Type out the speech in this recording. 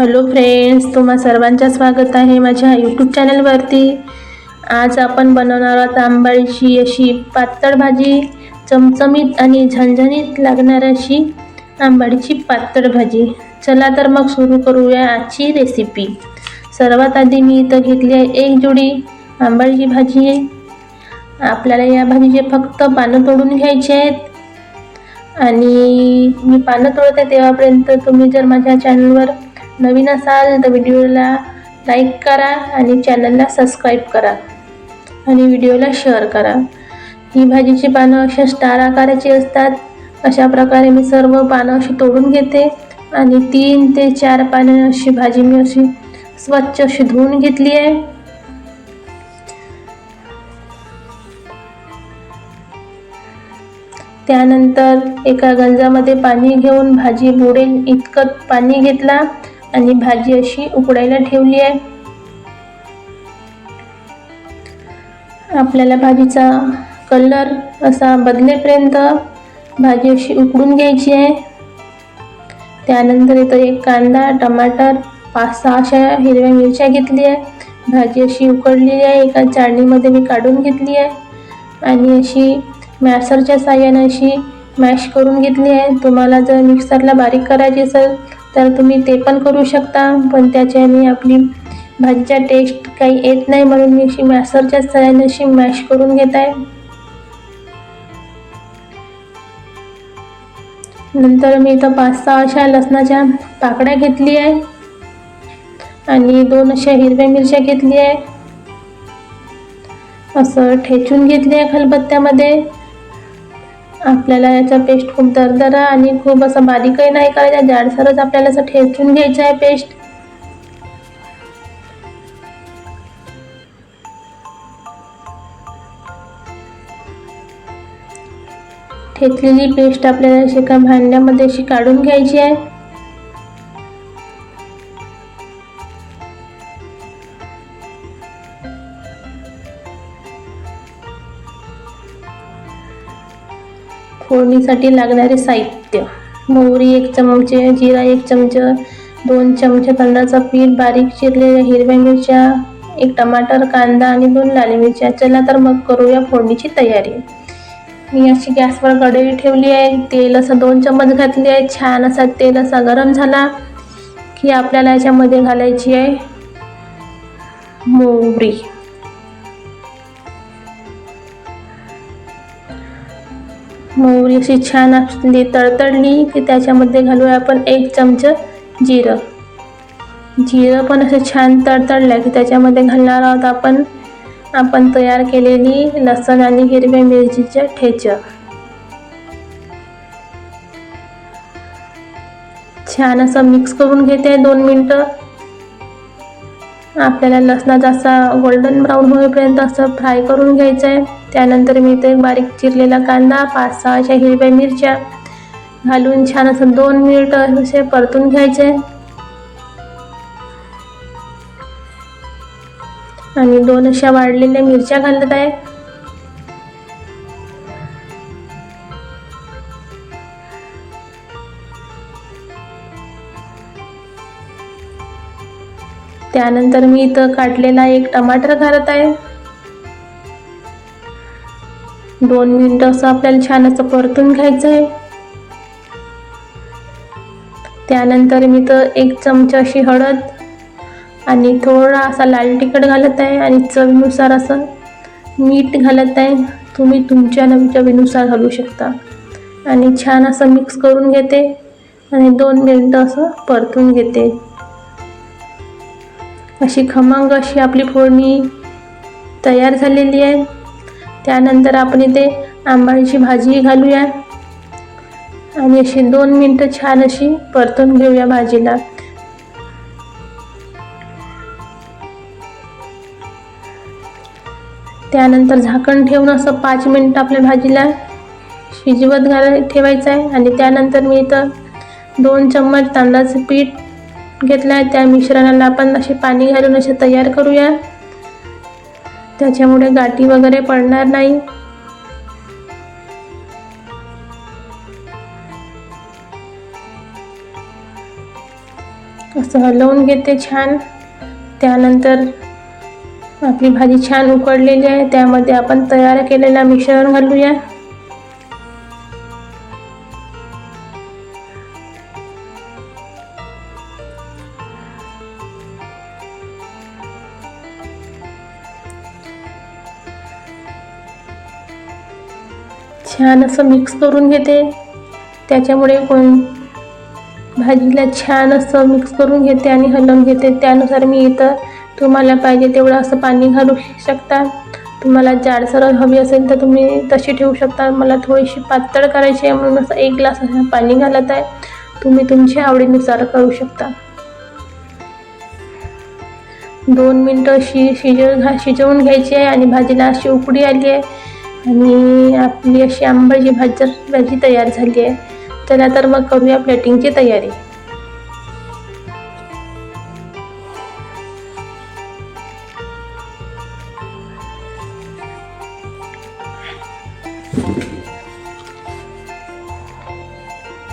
Hello friends तुम्हा सर्वांचं स्वागत आहे माझ्या यूट्यूब चॅनलवरती आज आपण बनवणार आहोत आंबाडीची अशी पातळ भाजी चमचमीत आणि झणझणीत लागणार अशी आंबाडीची पातळ भाजी. चला तर मग सुरू करूया आजची रेसिपी सर्वात आधी मी इथं घेतली आहे एक जोडी आंबाडीची भाजी. आहे आपल्याला या भाजीचे फक्त पानं तोडून घ्यायचे आहेत. आणि मी पानं तोडते तेव्हापर्यंत तुम्ही जर माझ्या चॅनलवर नवीन असाल तर व्हिडिओला लाईक करा आणि चॅनलला सबस्क्राईब करा. आणि व्हिडिओला शेअर करा. ही भाजीची पानं अशा स्टार आकाराची असतात. अशा प्रकारे मी सर्व पानं अशी तोडून घेते आणि तीन ते चार पानं अशी भाजी मी अशी स्वच्छ अशी धुवून घेतली आहे. त्यानंतर एका गंजामध्ये पाणी घेऊन भाजी बुडेल इतकं पाणी घेतला. आणि भाजी अशी उकडायला ठेवली आहे. आपल्याला भाजीचा कलर असा बदलेपर्यंत भाजी अशी उकडून घ्यायची आहे. त्यानंतर इथं एक कांदा टमाटर पाच सहा अशा हिरव्या मिरच्या घेतली आहे. भाजी अशी उकडलेली आहे एका चाळणीमध्ये मी काढून घेतली आहे. आणि अशी मॅसरच्या साह्यानं अशी मॅश करून घेतली आहे. तुम्हाला जर मिक्सरला बारीक करायची असेल तर तुम्ही ते पण करू शकता पण त्याच्याने आपली भाजीचा टेस्ट काही येत नाही म्हणून मी अशी मॅसरच्या सहाय्याने अशी मॅश करून घेत आहे. नंतर मी इथं पाच सहा अशा लसणाच्या पाकड्या घेतली आहे. आणि दोन अशा हिरव्या मिरच्या घेतली आहे. असं ठेचून घेतली आहे खलबत्त्यामध्ये. आपल्याला याचा पेस्ट खूप दरदरा आणि खूप असं बारीकही नाही करायचा. जाडसरच आपल्याला असं ठेचून घ्यायचं आहे पेस्ट. ठेचलेली पेस्ट आपल्याला अशी एका भांड्यामध्ये अशी काढून घ्यायची आहे. फोडणीसाठी लागणारे साहित्य. मोहरी एक चमचे जिरा एक चमच दोन चमचे तांदळाचं पीठ बारीक चिरलेल्या हिरव्या मिरच्या एक टमाटर कांदा आणि दोन लाल मिरच्या. चला तर मग करूया फोडणीची तयारी. मी अशी गॅसवर कढई ठेवली आहे. तेल असं दोन चम्मच घातली आहे. छान असा तेल असा गरम झाला की आपल्याला याच्यामध्ये घालायची आहे मोहरी. मोहरी अशी छान असली तळतळली की त्याच्यामध्ये घालूया आपण एक चमचं जिरं. जिरं पण असं छान तडतडलं की त्याच्यामध्ये घालणार आहोत आपण. आपण तयार केलेली लसण आणि हिरव्या मिरचीच्या ठेचं. छान असं मिक्स करून घेते दोन मिनटं. आपल्याला लसणाचा असा गोल्डन ब्राऊन होईपर्यंत असं फ्राय करून घ्यायचं आहे त्यानंतर मी ते बारीक चिरलेला कांदा पाच सहा अशा हिरव्या मिरच्या घालून छान असं दोन मिनिट असे परतून घ्यायचे. आणि दोन अशा वाढलेल्या मिरच्या घालत आहे. त्यानंतर मी इथं काढलेला एक टमाटर घालत आहे. दोन मिनटं असं आपल्याला छान असं परतून घ्यायचं आहे. त्यानंतर मी तर एक चमचा अशी हळद आणि थोडा असा लाल तिखट घालत आहे आणि चवीनुसार असं मीठ घालत आहे. तुम्ही तुमच्या चवीनुसार घालू शकता. आणि छान असं मिक्स करून घेते आणि दोन मिनटं असं परतून घेते. अशी खमंग अशी आपली फोडणी तयार झालेली आहे. त्यानंतर आपण इथे आंबाळीची भाजी घालूया. आणि अशी दोन मिनटं छान अशी परतून घेऊया भाजीला. त्यानंतर झाकण ठेवून असं पाच मिनटं आपल्या भाजीला शिजवत घालाय ठेवायचं आहे. आणि त्यानंतर मी इथं दोन चम्मच तांदळाचं पीठ घेतला आहे त्या मिश्रणाला आपण असे पाणी घालून असे तयार करूया. त्याच्यामुळे गाठी वगैरे पडणार नाही. असं हलवून घेते छान. त्यानंतर आपली भाजी छान उकडलेली आहे त्यामध्ये आपण तयार केलेला मिश्रण घालूया. छान असं मिक्स करून घेते. त्याच्यामुळे कोण भाजीला छान असं मिक्स करून घेते आणि हलवून घेते. त्यानुसार मी इथं तुम्हाला पाहिजे तेवढं असं पाणी घालू शकता. तुम्हाला जाडसर हवी असेल तर तुम्ही तशी ठेवू शकता. मला थोडीशी पातळ करायची आहे म्हणून असं एक ग्लास असं पाणी घालत आहे. तुम्ही तुमच्या आवडीनुसार करू शकता. दोन मिनटं शि शिजव घा शिजवून घ्यायची आहे आणि भाजीला अशी उकडी आली आहे. आणि आपली अशी आंबाची भाजी भाजी तयार झाली आहे चला तर मग करूया प्लेटिंगची तयारी.